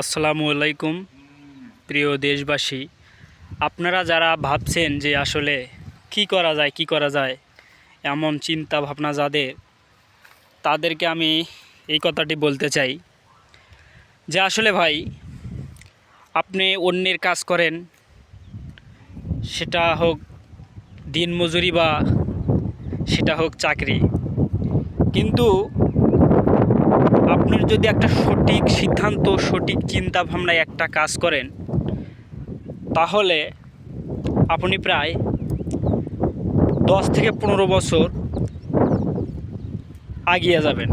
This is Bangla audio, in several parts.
আসসালামু আলাইকুম, প্রিয় দেশবাসী। আপনারা যারা ভাবছেন যে আসলে কি করা যায়, কি করা যায়, এমন চিন্তা ভাবনা যাদের, তাদেরকে আমি এই কথাটি বলতে চাই যে আসলে ভাই, আপনি অন্যের কাজ করেন, সেটা হোক দিনমজুরি বা সেটা হোক চাকরি। কিন্তু আপনার যদি একটা সঠিক সিদ্ধান্ত, সঠিক চিন্তা ভাবনায় একটা কাজ করেন, তাহলে আপনি প্রায় দশ থেকে পনেরো বছর আগিয়ে যাবেন।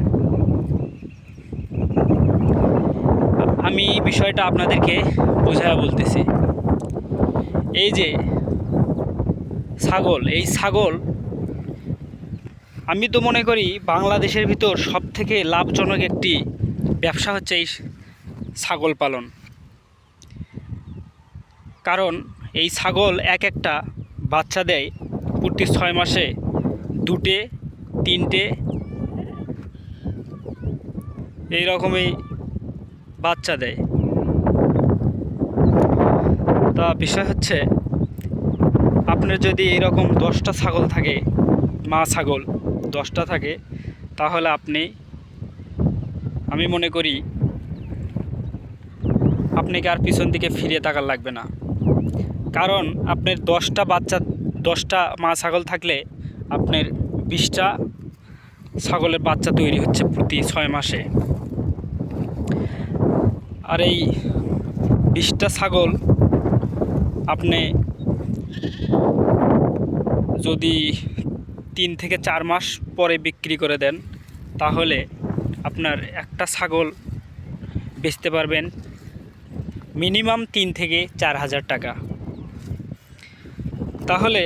আমি বিষয়টা আপনাদেরকে বোঝায় বলতেছি। এই যে ছাগল, এই ছাগল আমি তো মনে করি বাংলাদেশের ভিতর সব থেকে লাভজনক একটি ব্যবসা হচ্ছে এই ছাগল পালন। কারণ এই ছাগল এক একটা বাচ্চা দেয় প্রতি ছয় মাসে দুটে, তিনটে। এই রকমই বাচ্চা দেয়। তা বিষয় হচ্ছে, আপনার যদি এইরকম দশটা ছাগল থাকে, মা ছাগল দশটা থাকে, তাহলে আপনি, আমি মনে করি, আপনাকে আর পিছন দিকে ফিরে তাকার লাগবে না। কারণ আপনার দশটা বাচ্চা, দশটা মা ছাগল থাকলে আপনার বিশটা ছাগলের বাচ্চা তৈরি হচ্ছে প্রতি ছয় মাসে। আর এই বিশটা ছাগল আপনি যদি তিন থেকে চার মাস পরে বিক্রি করে দেন, তাহলে আপনার একটা ছাগল বেচতে পারবেন মিনিমাম তিন থেকে চার হাজার টাকা। তাহলে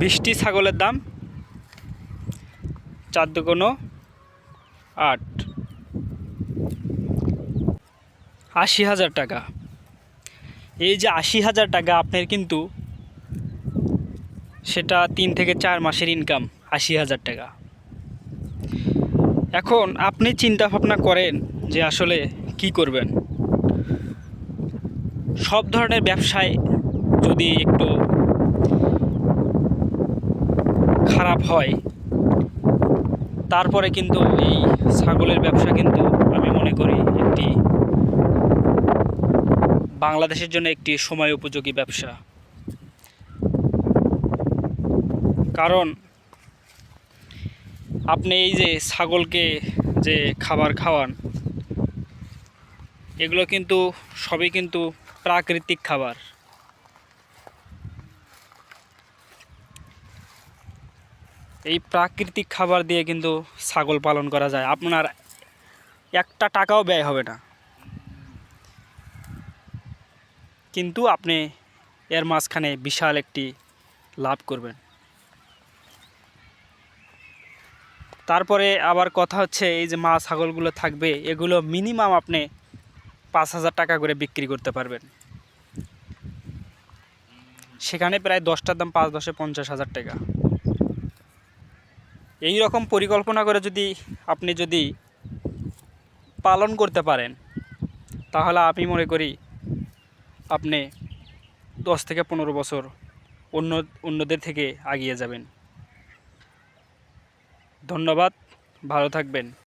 বিশটি ছাগলের দাম চার দুগুনো আট। আশি হাজার টাকা। এই যে আশি হাজার টাকা, আপনার কিন্তু সেটা তিন থেকে চার মাসের ইনকাম আশি হাজার টাকা। এখন আপনি চিন্তা ভাবনা করেন যে আসলে কি করবেন। সব ধরনের ব্যবসায় যদি একটু খারাপ হয়, তারপরে কিন্তু এই ছাগলের ব্যবসা কিন্তু আমি মনে করি একটি বাংলাদেশের জন্য একটি সময় উপযোগী ব্যবসা। কারণ আপনি এই যে ছাগলকে যে খাবার খাওয়ান, এগুলো কিন্তু সবই কিন্তু প্রাকৃতিক খাবার। এই প্রাকৃতিক খাবার দিয়ে কিন্তু ছাগল পালন করা যায়। আপনার একটা টাকাও ব্যয় হবে না। কিন্তু আপনি এর মাঝখানে বিশাল একটি লাভ করবেন। তারপরে আবার কথা হচ্ছে, এই যে মা ছাগলগুলো থাকবে, এগুলো মিনিমাম আপনি পাঁচ হাজার টাকা করে বিক্রি করতে পারবেন। সেখানে প্রায় দশটার দাম পাঁচ দশে পঞ্চাশ হাজার টাকা। এই রকম পরিকল্পনা করে যদি আপনি যদি পালন করতে পারেন, তাহলে আমি মনে করি আপনি দশ থেকে পনেরো বছর অন্য, অন্যদের থেকে আগিয়ে যাবেন। ধন্যবাদ ভালো থাকবেন।